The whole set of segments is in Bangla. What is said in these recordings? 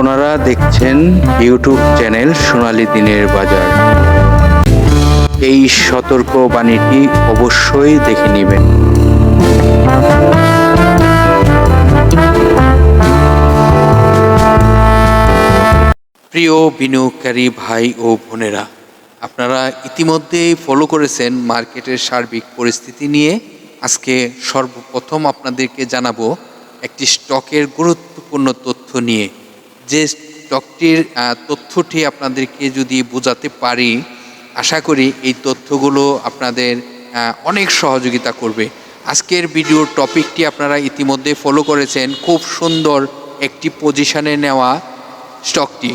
আপনারা দেখছেন ইউটিউব চ্যানেল সোনালি দিনের বাজার। এই সতর্ক বাণীটি অবশ্যই দেখে নেবেন। প্রিয় বিনিয়োগকারী ভাই ও বোনেরা, আপনারা ইতিমধ্যেই ফলো করেছেন মার্কেটের সার্বিক পরিস্থিতি নিয়ে। আজকে সর্বপ্রথম আপনাদেরকে জানাব একটি স্টকের গুরুত্বপূর্ণ তথ্য নিয়ে। যে স্টকটির তথ্যটি আপনাদেরকে যদি বোঝাতে পারি, আশা করি এই তথ্যগুলো আপনাদের অনেক সহযোগিতা করবে। আজকের ভিডিওর টপিকটি আপনারা ইতিমধ্যে ফলো করেছেন। খুব সুন্দর একটি পজিশনে নেওয়া স্টকটি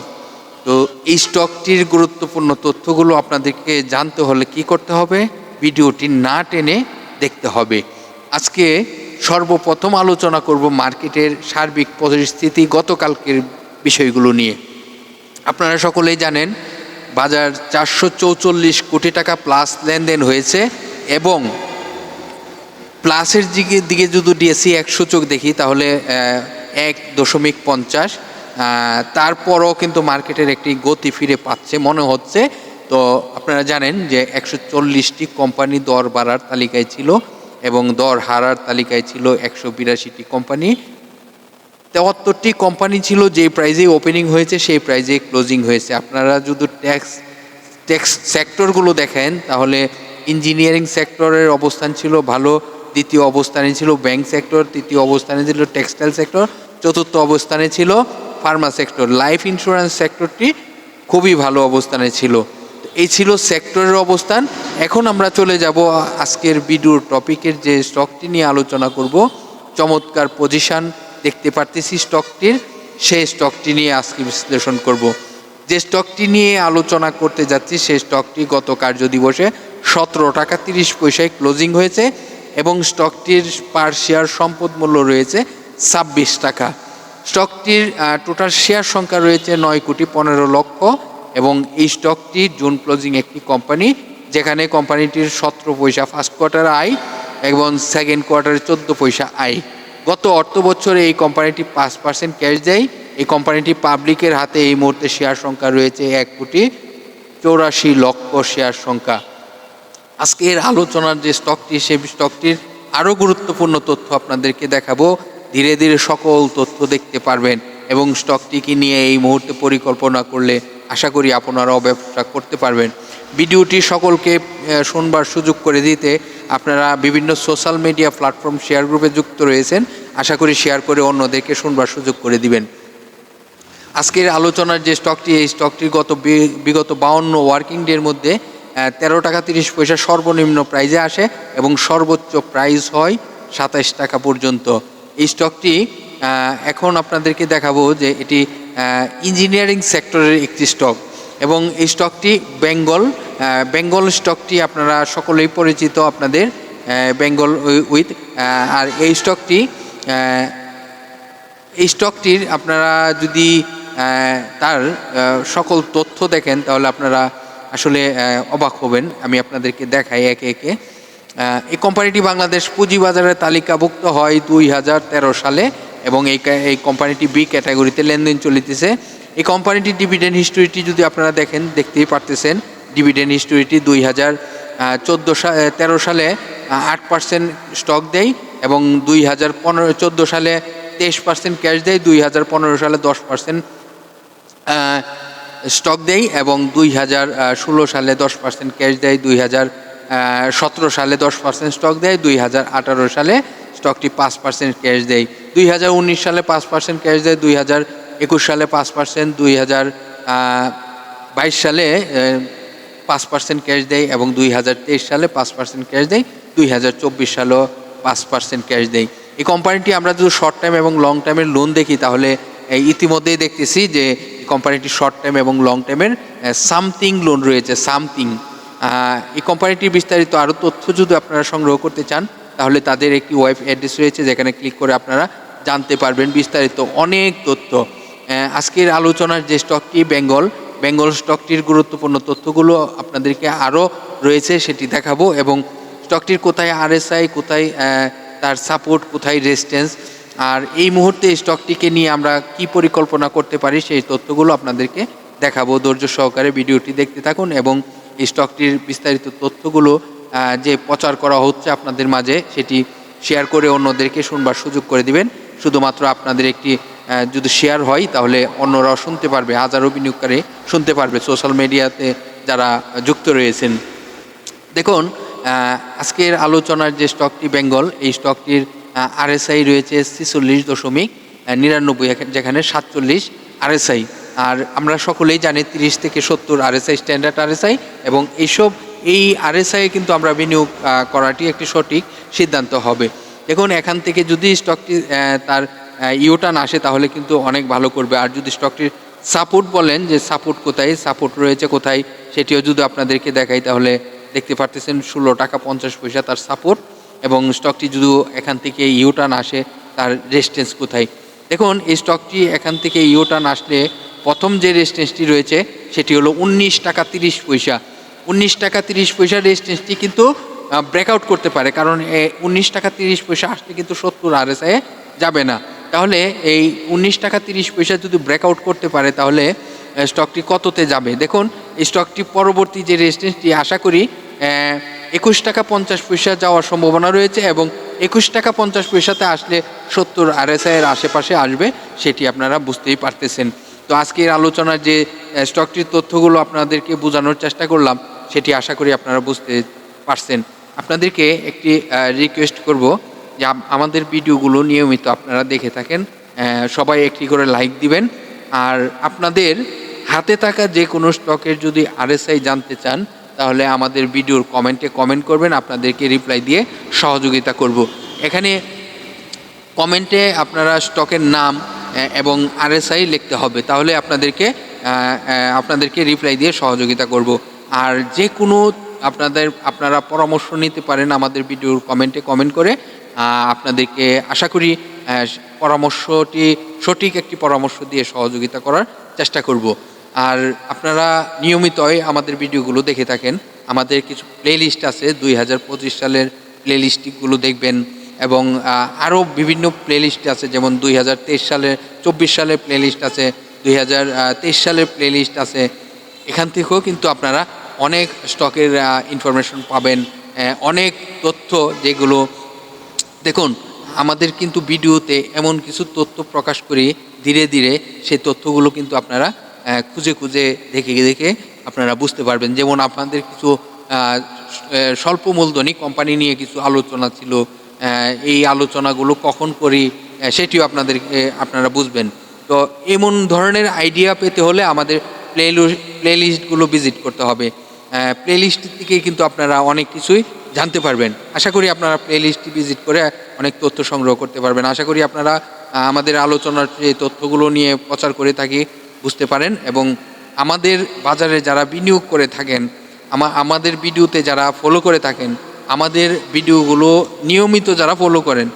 তো এই স্টকটির গুরুত্বপূর্ণ তথ্যগুলো আপনাদেরকে জানতে হলে কি করতে হবে? ভিডিওটি না টেনে দেখতে হবে। আজকে সর্বপ্রথম আলোচনা করব মার্কেটের সার্বিক পরিস্থিতি। গতকালকের বিষয়গুলো নিয়ে। আপনারা সকলেই জানেন, বাজার চারশো চৌচল্লিশ কোটি টাকা প্লাস লেনদেন হয়েছে এবং প্লাসের দিকে দিকে যদি ডিএসসি এক সূচক দেখি, তাহলে এক দশমিক পঞ্চাশ তারপরও কিন্তু মার্কেটের একটি গতি ফিরে পাচ্ছে মনে হচ্ছে। তো আপনারা জানেন যে একশো চল্লিশটি কোম্পানি দর বাড়ার তালিকায় ছিল এবং দর হারার তালিকায় ছিল একশো বিরাশিটি কোম্পানি তেহাত্তরটি কোম্পানি ছিল যে প্রাইজে ওপেনিং হয়েছে, সেই প্রাইজে ক্লোজিং হয়েছে। আপনারা যদি ট্যাক্স ট্যাক্স সেক্টরগুলো দেখেন, তাহলে ইঞ্জিনিয়ারিং সেক্টরের অবস্থান ছিল ভালো, দ্বিতীয় অবস্থানে ছিল ব্যাংক সেক্টর তৃতীয় অবস্থানে ছিল টেক্সটাইল সেক্টর চতুর্থ অবস্থানে ছিল ফার্মা সেক্টর লাইফ ইন্স্যুরেন্স সেক্টরটি খুবই ভালো অবস্থানে ছিল। এই ছিল সেক্টরের অবস্থান। এখন আমরা চলে যাব আজকের ভিডিওর টপিকের যে স্টকটি নিয়ে আলোচনা করব। চমৎকার পজিশন দেখতে পারতেছি স্টকটির সেই স্টকটি নিয়ে আজকে বিশ্লেষণ করব। যে স্টকটি নিয়ে আলোচনা করতে যাচ্ছি, সেই স্টকটি গত কার্য দিবসে সতেরো টাকা তিরিশ পয়সায় ক্লোজিং হয়েছে এবং স্টকটির পার শেয়ার সম্পদ মূল্য রয়েছে ছাব্বিশ টাকা। স্টকটির টোটাল শেয়ার সংখ্যা রয়েছে নয় কোটি পনেরো লক্ষ এবং এই স্টকটি জুন ক্লোজিং একটি কোম্পানি যেখানে কোম্পানিটির সতেরো পয়সা ফার্স্ট কোয়ার্টার আয় এবং সেকেন্ড কোয়ার্টারে চোদ্দ পয়সা আয়। গত অর্থ বছরে এই কোম্পানিটি পাঁচ পার্সেন্ট ক্যাশ দেয়। এই কোম্পানিটি পাবলিকের হাতে এই মুহূর্তে শেয়ার সংখ্যা রয়েছে এক কোটি চৌরাশি লক্ষ শেয়ার সংখ্যা। আজকের আলোচনার যে স্টকটি সেই স্টকটির আরও গুরুত্বপূর্ণ তথ্য আপনাদেরকে দেখাবো। ধীরে ধীরে সকল তথ্য দেখতে পারবেন এবং স্টকটিকে নিয়ে এই মুহূর্তে পরিকল্পনা করলে আশা করি আপনারাও ব্যবসা করতে পারবেন। ভিডিওটি সকলকে শুনবার সুযোগ করে দিতে আপনারা বিভিন্ন সোশ্যাল মিডিয়া প্ল্যাটফর্ম শেয়ার গ্রুপে যুক্ত রয়েছেন, আশা করি শেয়ার করে অন্যদেরকে শুনবার সুযোগ করে দিবেন। আজকের আলোচনার যে স্টকটি এই স্টকটির গত বিগত বাউন্ন ওয়ার্কিং ডের মধ্যে তেরো টাকা তিরিশ পয়সা সর্বনিম্ন প্রাইজে আসে এবং সর্বোচ্চ প্রাইস হয় সাতাইশ টাকা পর্যন্ত। এই স্টকটি এখন আপনাদেরকে দেখাবো যে এটি ইঞ্জিনিয়ারিং সেক্টরের একটি স্টক এবং এই স্টকটি বেঙ্গল বেঙ্গল স্টকটি আপনারা সকলেই পরিচিত আপনাদের বেঙ্গল উইথ আর এই স্টকটি এই স্টকটির আপনারা যদি তার সকল তথ্য দেখেন তাহলে আপনারা আসলে অবাক হবেন। আমি আপনাদেরকে দেখাই একে একে। এই কোম্পানিটি বাংলাদেশ পুঁজিবাজারের তালিকাভুক্ত হয় দুই হাজার তেরো সালে এবং এই এই কোম্পানিটি বি ক্যাটাগরিতে লেনদেন চলিতেছে। এই কোম্পানিটির ডিভিডেন্ড হিস্টোরিটি যদি আপনারা দেখেন, দেখতেই পারতেছেন ডিভিডেন্ড হিস্টোরিটি দুই হাজার চোদ্দ তেরো সালে আট পার্সেন্ট স্টক দেয় এবং দুই হাজার পনেরো, চোদ্দ সালে তেইশ পার্সেন্ট ক্যাশ দেয়, দুই হাজার পনেরো সালে দশ পার্সেন্ট স্টক দেয় এবং দুই হাজার ষোলো সালে দশ পার্সেন্ট ক্যাশ দেয়, দুই হাজার সতেরো সালে দশ পার্সেন্ট স্টক দেয়, দুই হাজার আঠারো সালে স্টকটি পাঁচ পার্সেন্ট ক্যাশ দেয়, দুই হাজার উনিশ সালে পাঁচ পার্সেন্ট ক্যাশ দেয়, দুই হাজার একুশ সালে পাঁচ পার্সেন্ট দুই হাজার বাইশ সালে পাঁচ পার্সেন্ট ক্যাশ দেয় এবং দুই হাজার তেইশ সালে পাঁচ পার্সেন্ট ক্যাশ দেয়, দুই হাজার চব্বিশ সালেও পাঁচ পার্সেন্ট ক্যাশ দেয়। এই কোম্পানিটি আমরা যদি শর্ট টাইম এবং লং টাইমের লোন দেখি, তাহলে ইতিমধ্যেই দেখতেছি যে কোম্পানিটি শর্ট টাইম এবং লং টাইমের সামথিং লোন রয়েছে সামথিং এই কোম্পানিটির বিস্তারিত আরও তথ্য যদি আপনারা সংগ্রহ করতে চান, তাহলে তাদের একটি ওয়েব অ্যাড্রেস রয়েছে, যেখানে ক্লিক করে আপনারা জানতে পারবেন বিস্তারিত অনেক তথ্য। আজকের আলোচনার যে স্টকটি বেঙ্গল বেঙ্গল স্টকটির গুরুত্বপূর্ণ তথ্যগুলো আপনাদেরকে আরও রয়েছে, সেটি দেখাবো এবং স্টকটির কোথায় আরএসআই কোথায় তার সাপোর্ট কোথায় রেজিস্ট্যান্স আর এই মুহূর্তে স্টকটিকে নিয়ে আমরা কি পরিকল্পনা করতে পারি, সেই তথ্যগুলো আপনাদেরকে দেখাবো। ধৈর্য সহকারে ভিডিওটি দেখতে থাকুন এবং এই স্টকটির বিস্তারিত তথ্যগুলো যে প্রচার করা হচ্ছে আপনাদের মাঝে, সেটি শেয়ার করে অন্যদেরকে শুনবার সুযোগ করে দিবেন। শুধুমাত্র আপনাদের একটি যদি শেয়ার হয়, তাহলে অন্যরাও শুনতে পারবে, হাজারো বিনিয়োগকারী শুনতে পারবে। সোশ্যাল মিডিয়াতে যারা যুক্ত রয়েছেন। দেখুন আজকের আলোচনার যে স্টকটি বেঙ্গল, এই স্টকটির আরএসআই রয়েছে ছিচল্লিশ দশমিক নিরানব্বই যেখানে সাতচল্লিশ আরএসআই আর আমরা সকলেই জানি তিরিশ থেকে সত্তর আরএসআই স্ট্যান্ডার্ড আরএসআই এবং এইসব, এই আরএসআই কিন্তু আমরা বিনিয়োগ করাটি একটি সঠিক সিদ্ধান্ত হবে। দেখুন, এখান থেকে যদি স্টকটি তার ইউটার্ন আসে, তাহলে কিন্তু অনেক ভালো করবে। আর যদি স্টকটির সাপোর্ট বলেন যে সাপোর্ট কোথায় সাপোর্ট রয়েছে কোথায়, সেটিও যদি আপনাদেরকে দেখাই, তাহলে দেখতে পারতেছেন ষোলো টাকা পঞ্চাশ পয়সা তার সাপোর্ট এবং স্টকটি যদি এখান থেকে ইউটার্ন আসে, তার রেস্টেন্স কোথায়? দেখুন, এই স্টকটি এখান থেকে ইউটার্ন আসলে প্রথম যে রেস্টেন্সটি রয়েছে, সেটি হলো উনিশ টাকা তিরিশ পয়সা। উনিশ টাকা তিরিশ পয়সা রেজিস্ট্যান্সটি কিন্তু ব্রেকআউট করতে পারে, কারণ উনিশ টাকা তিরিশ পয়সা আসলে কিন্তু সত্তর আর যাবে না। তাহলে এই উনিশ টাকা তিরিশ পয়সা যদি ব্রেকআউট করতে পারে, তাহলে স্টকটি কততে যাবে? দেখুন, এই স্টকটি পরবর্তী যে রেজিস্ট্যান্সটি আশা করি একুশ টাকা পঞ্চাশ পয়সা যাওয়ার সম্ভাবনা রয়েছে এবং একুশ টাকা পঞ্চাশ পয়সাতে আসলে সত্তর আর এর আশেপাশে আসবে, সেটি আপনারা বুঝতেই পারতেছেন। তো আজকের আলোচনার যে স্টকটির তথ্যগুলো আপনাদেরকে বোঝানোর চেষ্টা করলাম, সেটি আশা করি আপনারা বুঝতে পারছেন। আপনাদেরকে একটি রিকোয়েস্ট করব যে আমাদের ভিডিওগুলো নিয়মিত আপনারা দেখে থাকেন সবাই একটি করে লাইক দিবেন। আর আপনাদের হাতে থাকা যে কোনো স্টকের যদি আরএসআই জানতে চান, তাহলে আমাদের ভিডিওর কমেন্টে কমেন্ট করবেন, আপনাদেরকে রিপ্লাই দিয়ে সহযোগিতা করব। এখানে কমেন্টে আপনারা স্টকের নাম এবং আরএসআই লিখতে হবে, তাহলে আপনাদেরকে আপনাদেরকে রিপ্লাই দিয়ে সহযোগিতা করব। আর যে কোনো আপনাদের, আপনারা পরামর্শ নিতে পারেন আমাদের ভিডিওর কমেন্টে কমেন্ট করে আপনাদেরকে আশা করি পরামর্শটি, সঠিক একটি পরামর্শ দিয়ে সহযোগিতা করার চেষ্টা করব। আর আপনারা নিয়মিতই আমাদের ভিডিওগুলো দেখে থাকেন। আমাদের কিছু প্লেলিস্ট আছে, দুই হাজার পঁচিশ সালের প্লেলিস্টগুলো দেখবেন। এবং আরও বিভিন্ন প্লেলিস্ট আছে, যেমন দুই হাজার তেইশ সালের, চব্বিশ সালের প্লেলিস্ট আছে, দুই হাজার তেইশ সালের প্লেলিস্ট আছে। এখান থেকেও কিন্তু আপনারা অনেক স্টকের ইনফরমেশন পাবেন। অনেক তথ্য যেগুলো দেখুন, আমাদের কিন্তু ভিডিওতে এমন কিছু তথ্য প্রকাশ করি, ধীরে ধীরে সেই তথ্যগুলো কিন্তু আপনারা খুঁজে খুঁজে দেখে দেখে আপনারা বুঝতে পারবেন। যেমন আপনাদের কিছু স্বল্প মূলধনী কোম্পানি নিয়ে কিছু আলোচনা ছিল এই আলোচনাগুলো কখন করি সেটিও আপনাদেরকে, আপনারা বুঝবেন। তো এমন ধরনের আইডিয়া পেতে হলে আমাদের প্লে প্লেলিস্টগুলো ভিজিট করতে হবে। প্লেলিস্ট থেকে কিন্তু আপনারা অনেক কিছুই জানতে পারবেন। আশা করি আপনারা প্লেলিস্টটি ভিজিট করে অনেক তথ্য সংগ্রহ করতে পারবেন। আশা করি আপনারা আমাদের আলোচনার যে তথ্যগুলো নিয়ে প্রচার করে থাকি, বুঝতে পারেন এবং আমাদের বাজারে যারা বিনিয়োগ করে থাকেন, আমা, আমাদের ভিডিওতে যারা ফলো করে থাকেন, আমাদের ভিডিওগুলো নিয়মিত যারা ফলো করেন,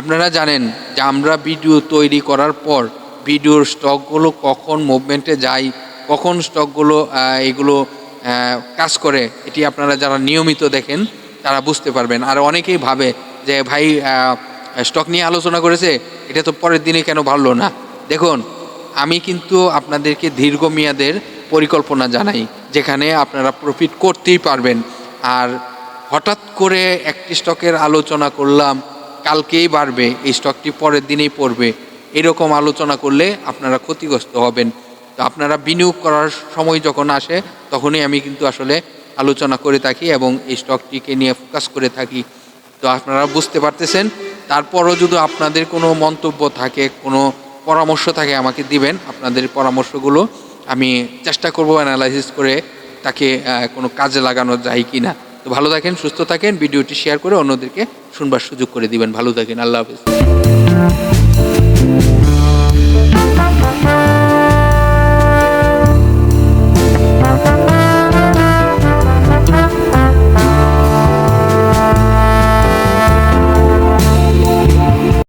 আপনারা জানেন যে আমরা ভিডিও তৈরি করার পর ভিডিওর স্টকগুলো কখন মুভমেন্টে যায়, কখন স্টকগুলো এগুলো কাজ করে, এটি আপনারা যারা নিয়মিত দেখেন তারা বুঝতে পারবেন। আর অনেকেই ভাবে যে, ভাই স্টক নিয়ে আলোচনা করেছে, এটা তো পরের দিনে কেন ভালো না? দেখুন, আমি কিন্তু আপনাদেরকে দীর্ঘমেয়াদের পরিকল্পনা জানাই, যেখানে আপনারা প্রফিট করতেই পারবেন। আর হঠাৎ করে একটি স্টকের আলোচনা করলাম, কালকেই বাড়বে, এই স্টকটি পরের দিনেই পড়বে, এরকম আলোচনা করলে আপনারা ক্ষতিগ্রস্ত হবেন। তো আপনারা বিনিয়োগ করার সময় যখন আসে, তখনই আমি কিন্তু আসলে আলোচনা করে থাকি এবং এই স্টকটিকে নিয়ে ফোকাস করে থাকি। তো আপনারা বুঝতে পারতেছেন, তারপরও যদি আপনাদের কোনো মন্তব্য থাকে, কোনো পরামর্শ থাকে, আমাকে দিবেন। আপনাদের পরামর্শগুলো আমি চেষ্টা করব অ্যানালাইসিস করে তাকে কোনো কাজে লাগানো যায় কি না তো ভালো থাকেন, সুস্থ থাকেন, ভিডিওটি শেয়ার করে অন্যদেরকে শুনবার সুযোগ করে দিবেন। ভালো থাকেন, আল্লাহ হাফিজ।